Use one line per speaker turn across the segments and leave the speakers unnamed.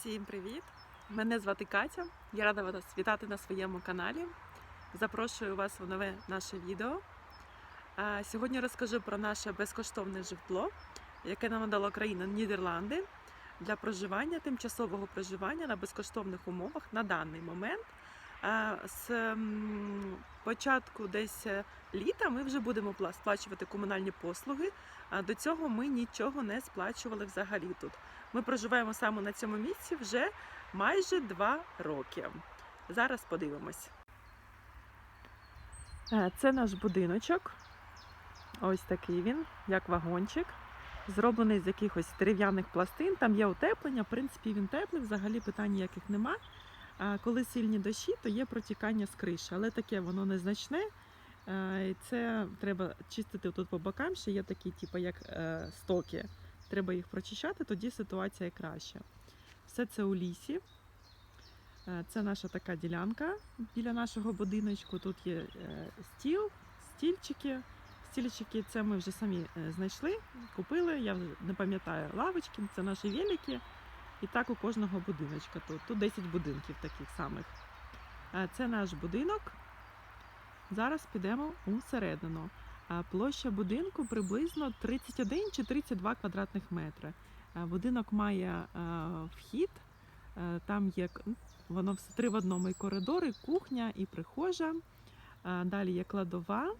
Всім привіт! Мене звати Катя. Я рада вас вітати на своєму каналі. Запрошую вас в нове наше відео. Сьогодні розкажу про наше безкоштовне житло, яке нам надала країна Нідерланди для проживання, тимчасового проживання на безкоштовних умовах на даний момент. З початку десь е, літа ми вже будемо пла- сплачувати комунальні послуги. До цього ми нічого не сплачували взагалі тут. Ми проживаємо саме на цьому місці вже майже два роки. Зараз подивимось. Е, Це наш будиночок. Ось такий він, як вагончик. Зроблений з якихось дерев'яних пластин. Там є утеплення. В принципі, він теплий, взагалі питань ніяких нема. Коли сильні дощі, то є протікання з криші, але таке воно незначне. Е, це треба чистити тут по бокам. Ще є такі, типу, як е, стоки. Треба їх прочищати, тоді ситуація краща. Все це у лісі. Е, Це наша така ділянка біля нашого будиночку. Тут є стіл, стільчики. Стільчики це ми вже самі знайшли, купили. Я не пам'ятаю лавочки, це наші велики. І так у кожного будиночка тут. Тут 10 будинків таких самих. Е, Це наш будинок. Зараз підемо усередину. Площа будинку приблизно 31 чи 32 квадратних метри. Будинок має е, вхід, е, там є воно все три в одному і коридор, і кухня, і прихожа. Е, Далі є кладова, е,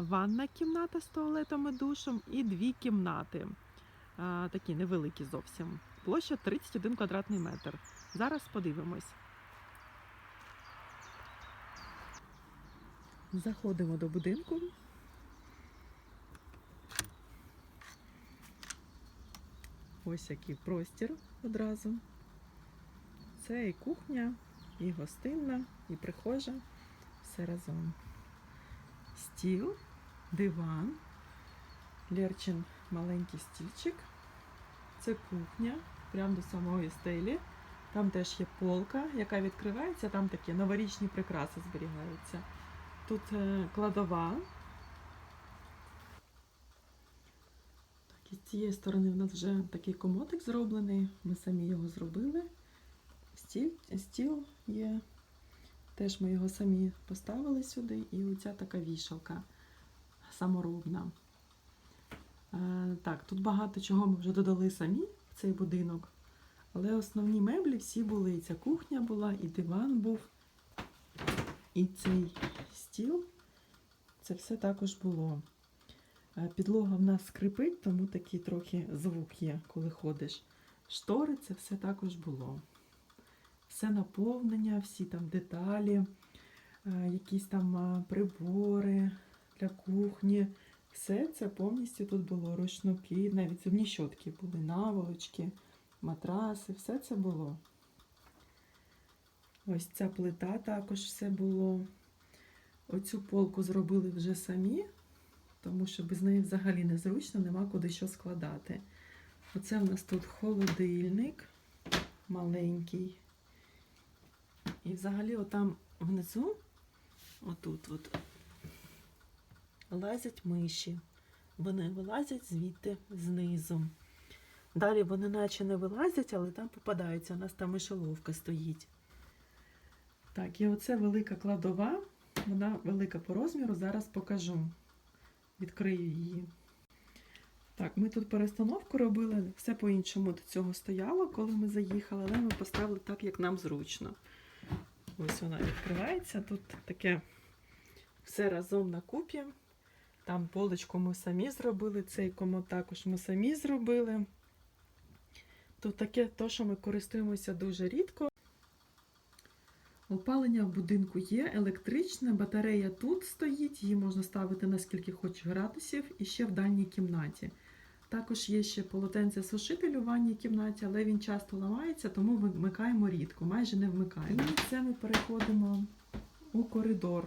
ванна кімната з туалетом і душем, і дві кімнати. Е, Такі невеликі зовсім. Площа 31 квадратний метр. Зараз подивимось. Заходимо до будинку. Ось який простір одразу. Це і кухня, і гостинна, і прихожа. Все разом. Стіл, диван, Лерчин маленький стільчик. Це кухня, прямо до самої стелі. Там теж є полка, яка відкривається, там такі новорічні прикраси зберігаються. Тут е, кладова. Так, і з цієї сторони в нас вже такий комотик зроблений. Ми самі його зробили. Стіл, стіл є. Теж ми його самі поставили сюди. І оця така вішалка саморобна. Е, так, тут багато чого ми вже додали самі цей будинок. Але основні меблі всі були. І ця кухня була, і диван був, і цей стіл. Це все також було. Е, Підлога в нас скрипить, тому такий трохи звук є, коли ходиш. Штори це все також було. Все наповнення, всі там деталі, е, якісь там е, прибори для кухні. Все це повністю тут було. Рушнуки, навіть зубні щотки були, наволочки, матраси, все це було. Ось ця плита також все було. Оцю полку зробили вже самі, тому що без неї взагалі незручно, нема куди що складати. Оце в нас тут холодильник маленький. І взагалі отам внизу, отут от, лазять миші. Вони вилазять звідти знизу. Далі вони наче не вилазять, але там попадаються. У нас там мишоловка стоїть. Так, і оце велика кладова. Вона велика по розміру, зараз покажу. Відкрию її. Так, ми тут перестановку робили, все по-іншому до цього стояло, коли ми заїхали, але ми поставили так, як нам зручно. Ось вона відкривається. Тут таке все разом на купі. Там поличку ми самі зробили, цей комод також ми самі зробили. Тут таке, то, що ми користуємося дуже рідко. Опалення в будинку є, електричне, батарея тут стоїть, її можна ставити на скільки хочеш градусів і ще в дальній кімнаті. Також є ще полотенце сушитель у ванній кімнаті, але він часто ламається, тому вмикаємо рідко, майже не вмикаємо. І це ми переходимо у коридор.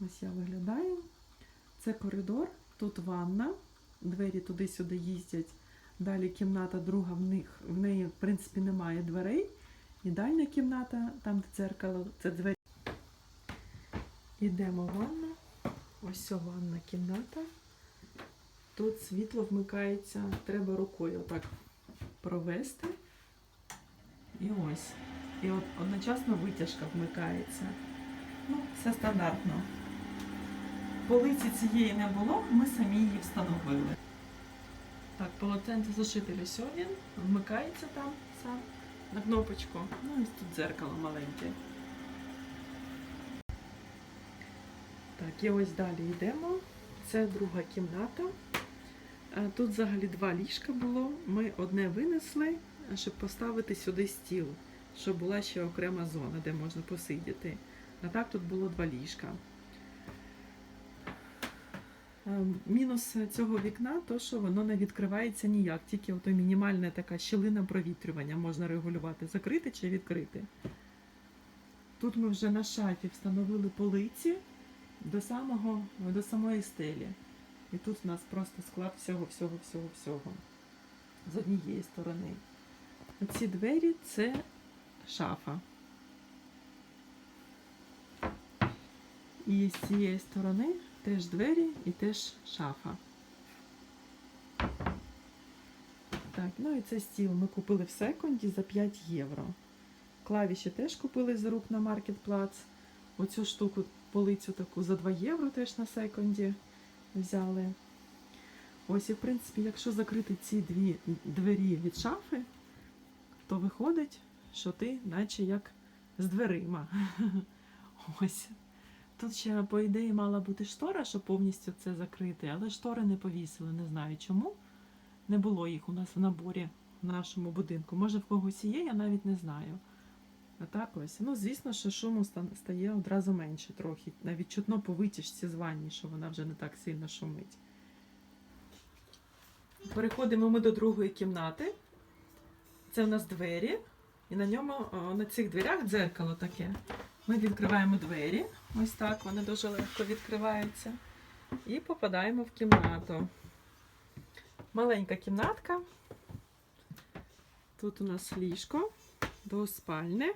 Ось я виглядаю. Це коридор, тут ванна, двері туди-сюди їздять. Далі кімната друга, в них в неї, в принципі, немає дверей. І дальня кімната, там де дзеркало, це двері. Ідемо в ванну. Ось ванна кімната. Тут світло вмикається, треба рукою отак провести. І ось. І от одночасно витяжка вмикається. Ну, все стандартно. Полиці цієї не було, ми самі її встановили. Так, полотенцезашитель ось він, вмикається там сам на кнопочку. Ну і тут дзеркало маленьке. Так, і ось далі йдемо. Це друга кімната. Е, Тут взагалі два ліжка було. Ми одне винесли, щоб поставити сюди стіл, щоб була ще окрема зона, де можна посидіти. А так тут було два ліжка. Е, Мінус цього вікна то, що воно не відкривається ніяк, тільки ото мінімальна така щілина провітрювання можна регулювати, закрити чи відкрити. Тут ми вже на шафі встановили полиці до, самого, до самої стелі. І тут у нас просто склад всього, всього, всього, всього. З однієї сторони. Оці двері це шафа. І з цієї сторони теж двері і теж шафа. Так, ну і це стіл ми купили в секунді за 5 євро. Клавіші теж купили з рук на Marketplace. Оцю штуку, полицю таку за 2 євро теж на секунді взяли. Ось і в принципі, якщо закрити ці дві двері від шафи, то виходить, що ти наче як з дверима. Ось. Тут ще, по ідеї, мала бути штора, щоб повністю це закрити, але штори не повісили, не знаю чому. Не було їх у нас в наборі в нашому будинку. Може, в когось є, я навіть не знаю. А так ось. Ну, звісно, що шуму стає одразу менше трохи. Навіть чутно по витяжці з ванні, що вона вже не так сильно шумить. Переходимо ми до другої кімнати. Це у нас двері, і на ньому, на цих дверях дзеркало таке. Ми відкриваємо двері. Ось так, вони дуже легко відкриваються. І попадаємо в кімнату. Маленька кімнатка. Тут у нас ліжко, двоспальне.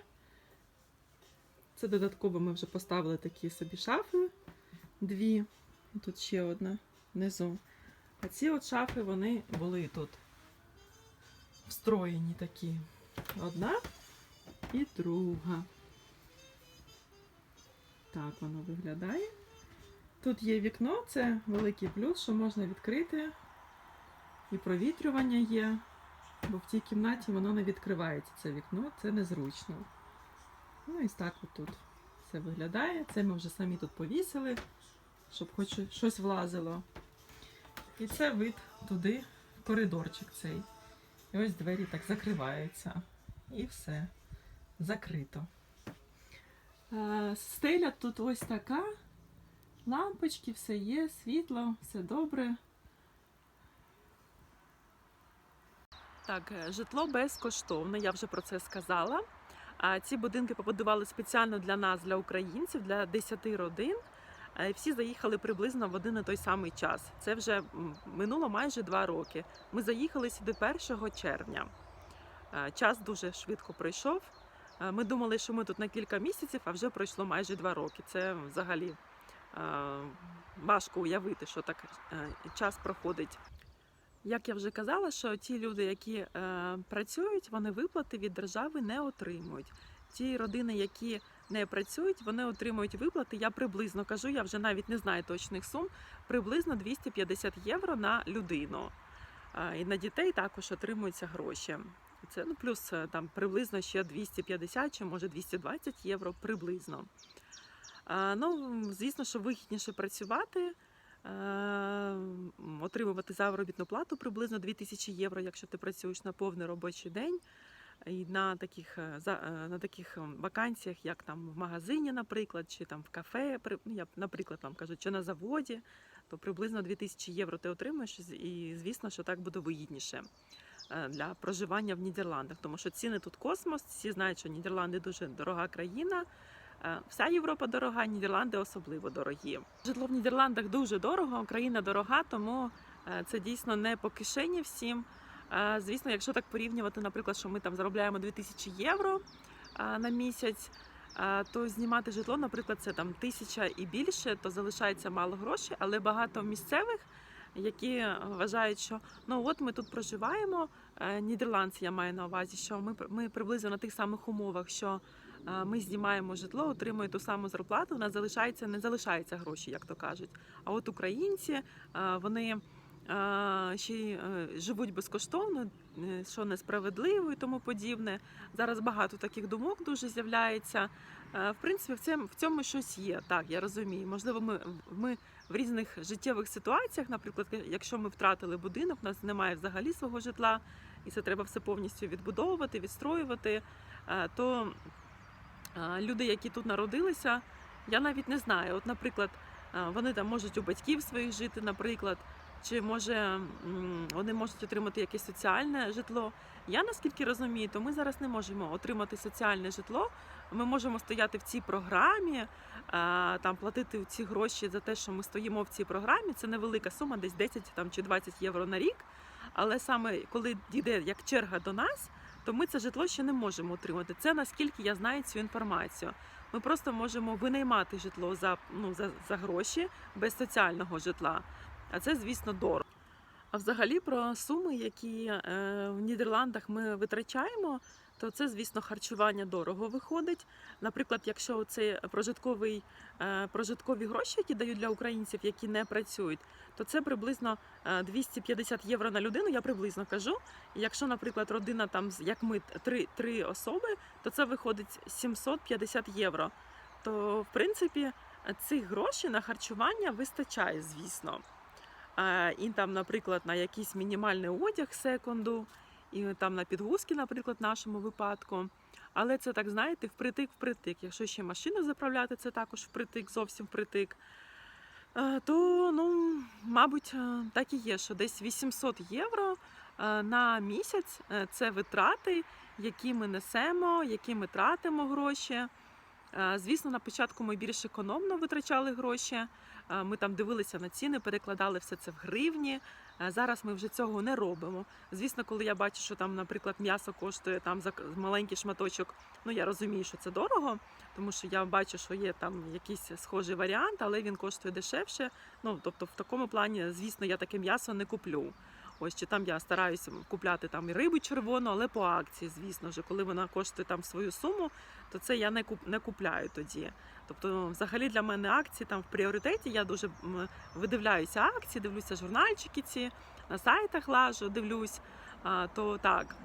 Це додатково ми вже поставили такі собі шафи. Дві. Тут ще одна внизу. А ці от шафи вони були тут встроєні такі. Одна і друга. Так воно виглядає. Тут є вікно, це великий плюс, що можна відкрити. І провітрювання є, бо в тій кімнаті воно не відкривається це вікно, це незручно. Ну і так от тут все виглядає. Це ми вже самі тут повісили, щоб хоч щось влазило. І це вид туди, в коридорчик цей. І ось двері так закриваються. І все. Закрито. Е, Стеля тут ось така. Лампочки, все є, світло, все добре. Так, е, житло безкоштовне, я вже про це сказала. А ці будинки побудували спеціально для нас, для українців, для 10 родин. Е, Всі заїхали приблизно в один і той самий час. Це вже минуло майже два роки. Ми заїхали сюди 1 червня. Час дуже швидко пройшов. Е, Ми думали, що ми тут на кілька місяців, а вже пройшло майже два роки. Це взагалі е, важко уявити, що так е, час проходить. Як я вже казала, що ті люди, які працюють, вони виплати від держави не отримують. Ті родини, які не працюють, вони отримують виплати. Я приблизно кажу, я вже навіть не знаю точних сум, приблизно 250 євро на людину. І на дітей також отримуються гроші. Це ну плюс е, там приблизно ще 250 чи може 220 євро приблизно. Е, Ну, звісно, що вигідніше працювати, е, отримувати заробітну плату приблизно 2000 євро, якщо ти працюєш на повний робочий день. І на таких, на таких вакансіях, як там в магазині, наприклад, чи там в кафе, ну, я, наприклад, вам кажу, чи на заводі, то приблизно 2000 євро ти отримаєш, і звісно, що так буде вигідніше для проживання в Нідерландах, тому що ціни тут космос. Всі знають, що Нідерланди дуже дорога країна. Е, Вся Європа дорога, Нідерланди особливо дорогі. Житло в Нідерландах дуже дорого, країна дорога, тому е, це дійсно не по кишені всім. Е, Звісно, якщо так порівнювати, наприклад, що ми там заробляємо 2000 євро е, на місяць, е, то знімати житло, наприклад, це там тисяча і більше, то залишається мало грошей, але багато місцевих, які вважають, що ну от ми тут проживаємо, е, нідерландці, я маю на увазі, що ми, ми приблизно на тих самих умовах, що е, ми знімаємо житло, отримує ту саму зарплату, у нас залишається, не залишається гроші, як то кажуть. А от українці е, вони е, ще й е, живуть безкоштовно, е, що несправедливо і тому подібне. Зараз багато таких думок дуже з'являється. Е, В принципі, в цьому, в цьому щось є. Так, я розумію. Можливо, ми, ми в різних життєвих ситуаціях, наприклад, якщо ми втратили будинок, у нас немає взагалі свого житла, і це треба все повністю відбудовувати, відстроювати, то люди, які тут народилися, я навіть не знаю. От, наприклад, вони там можуть у батьків своїх жити, наприклад, чи може вони можуть отримати якесь соціальне житло. Я наскільки розумію, то ми зараз не можемо отримати соціальне житло. Ми можемо стояти в цій програмі, там платити ці гроші за те, що ми стоїмо в цій програмі. Це невелика сума, десь 10 там, чи 20 євро на рік. Але саме коли йде як черга до нас, то ми це житло ще не можемо отримати. Це наскільки я знаю цю інформацію. Ми просто можемо винаймати житло за, ну, за, за гроші без соціального житла. А це, звісно, дорого. А взагалі про суми, які е, в Нідерландах ми витрачаємо, то це, звісно, харчування дорого виходить. Наприклад, якщо це прожитковий, е, прожиткові гроші, які дають для українців, які не працюють, то це приблизно е, 250 євро на людину. Я приблизно кажу. І Якщо, наприклад, родина там як ми три, три особи, то це виходить 750 євро. То в принципі цих грошей на харчування вистачає, звісно. І там, наприклад, на якийсь мінімальний одяг секунду, і там на підгузки, наприклад, в нашому випадку. Але це так, знаєте, впритик-впритик. Якщо ще машину заправляти, це також впритик, зовсім впритик. То, ну, мабуть, е, так і є, що десь 800 євро е, на місяць е, це витрати, які ми несемо, які ми тратимо гроші. Звісно, на початку ми більш економно витрачали гроші. Ми там дивилися на ціни, перекладали все це в гривні. Зараз ми вже цього не робимо. Звісно, коли я бачу, що там, наприклад, м'ясо коштує там за маленький шматочок, ну я розумію, що це дорого, тому що я бачу, що є там якийсь схожий варіант, але він коштує дешевше. Ну тобто, в такому плані, звісно, я таке м'ясо не куплю. Ось чи там я стараюся купляти там і рибу червону, але по акції, звісно ж, коли вона коштує там свою суму, то це я не куп не купляю тоді. Тобто, взагалі для мене акції там в пріоритеті. Я дуже видивляюся акції, дивлюся журнальчики ці на сайтах лажу, дивлюсь. А, то так.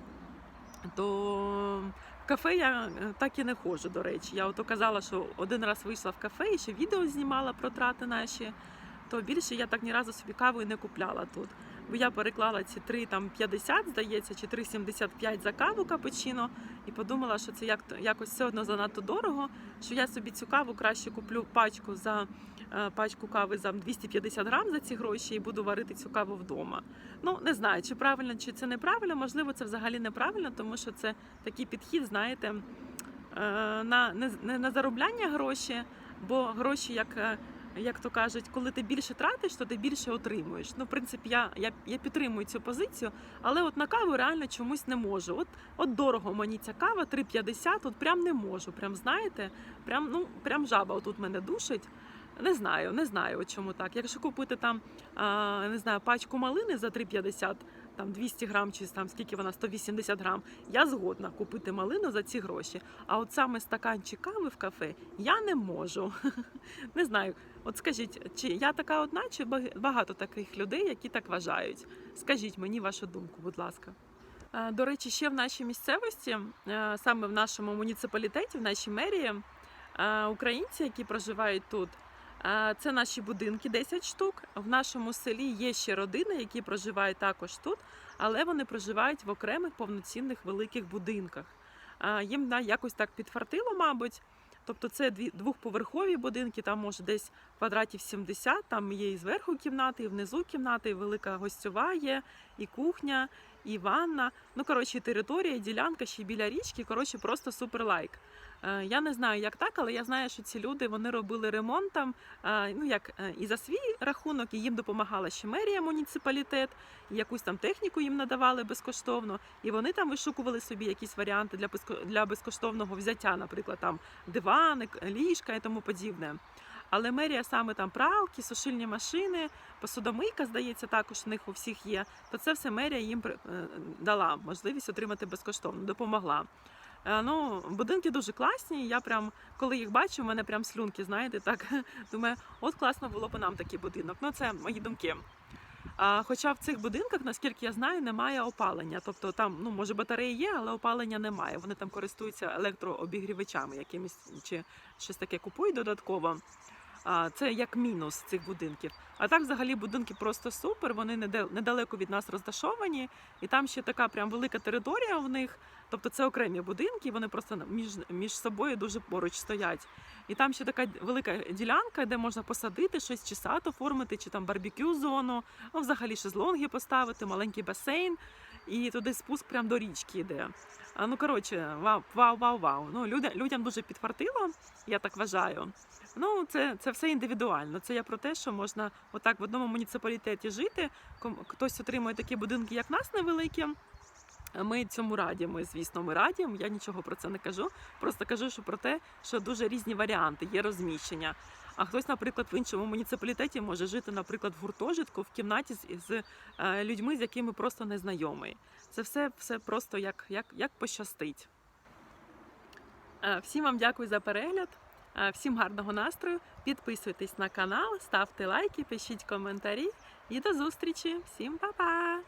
То в кафе я е, так і не ходжу, до речі. Я ото казала, що один раз вийшла в кафе і ще відео знімала про трати наші, то більше я так ні разу собі каву і не купляла тут. Бо я переклала ці 3 там 50, здається, чи 3,75 за каву капучино, і подумала, що це як якось все одно занадто дорого. Що я собі цю каву краще куплю пачку за е, пачку кави за 250 грам за ці гроші і буду варити цю каву вдома. Ну не знаю, чи правильно, чи це неправильно. Можливо, це взагалі неправильно, тому що це такий підхід, знаєте, е, на не, не на заробляння гроші, бо гроші як. Як то кажуть, коли ти більше тратиш, то ти більше отримуєш. Ну, в принципі, я, я, я підтримую цю позицію, але от на каву реально чомусь не можу. От, от дорого мені ця кава 3,50, от прям не можу. Прям знаєте, прям, ну, прям жаба отут мене душить. Не знаю, не знаю, чому так. Якщо купити там, не знаю, пачку малини за 3,50, там 200 грам, чи там скільки вона, 180 грам, я згодна купити малину за ці гроші. А от саме стаканчик кави в кафе я не можу. Не знаю. От скажіть, чи я така одна, чи багато таких людей, які так вважають? Скажіть мені вашу думку, будь ласка. Е, До речі, ще в нашій місцевості, е, саме в нашому муніципалітеті, в нашій мерії, е, українці, які проживають тут, це наші будинки, 10 штук. В нашому селі є ще родини, які проживають також тут, але вони проживають в окремих повноцінних великих будинках. Їм якось так підфартило, мабуть. Тобто це двохповерхові будинки, там може десь квадратів 70, там є і зверху кімнати, і внизу кімнати, і велика гостьова є, і кухня, і ванна. Ну, коротше, територія, ділянка ще біля річки. Коротше, просто супер лайк. Е, Я не знаю, як так, але я знаю, що ці люди вони робили ремонт там, е, ну як е, і за свій рахунок, і їм допомагала ще мерія, муніципалітет, і якусь там техніку їм надавали безкоштовно. І вони там вишукували собі якісь варіанти для для безкоштовного взяття, наприклад, там дивани, ліжка і тому подібне. Але мерія саме там пралки, сушильні машини, посудомийка, здається, також в них у всіх є. То це все мерія їм дала можливість отримати безкоштовно, допомогла. Е, Ну, будинки дуже класні. Я прям, коли їх бачу, в мене прям слюнки, знаєте, так думаю, от класно було б нам такий будинок. Ну, це мої думки. А, хоча в цих будинках, наскільки я знаю, немає опалення. Тобто там, ну може, батареї є, але опалення немає. Вони там користуються електрообігрівачами якимись чи щось таке купують додатково. А, це як мінус цих будинків. А так, взагалі, будинки просто супер. Вони недалеко від нас розташовані, і там ще така прям велика територія в них. Тобто це окремі будинки, вони просто між, між собою дуже поруч стоять. І там ще така велика ділянка, де можна посадити щось, чи сад оформити, чи там барбекю зону, ну, взагалі шезлонги поставити, маленький басейн, і туди спуск прям до річки йде. А, ну коротше, вау, вау, вау, вау. Ну, людям, людям дуже підфартило, я так вважаю. Ну, це, це все індивідуально. Це я про те, що можна отак в одному муніципалітеті жити. Хтось отримує такі будинки, як нас невеликі. Ми цьому раді. Звісно, ми раді. Я нічого про це не кажу. Просто кажу, що про те, що дуже різні варіанти є розміщення. А хтось, наприклад, в іншому муніципалітеті може жити, наприклад, в гуртожитку в кімнаті з, з е, людьми, з якими просто не знайомий. Це все, все просто як, як, як пощастить. Е, Всім вам дякую за перегляд. Е, Всім гарного настрою. Підписуйтесь на канал, ставте лайки, пишіть коментарі. І до зустрічі. Всім па-па!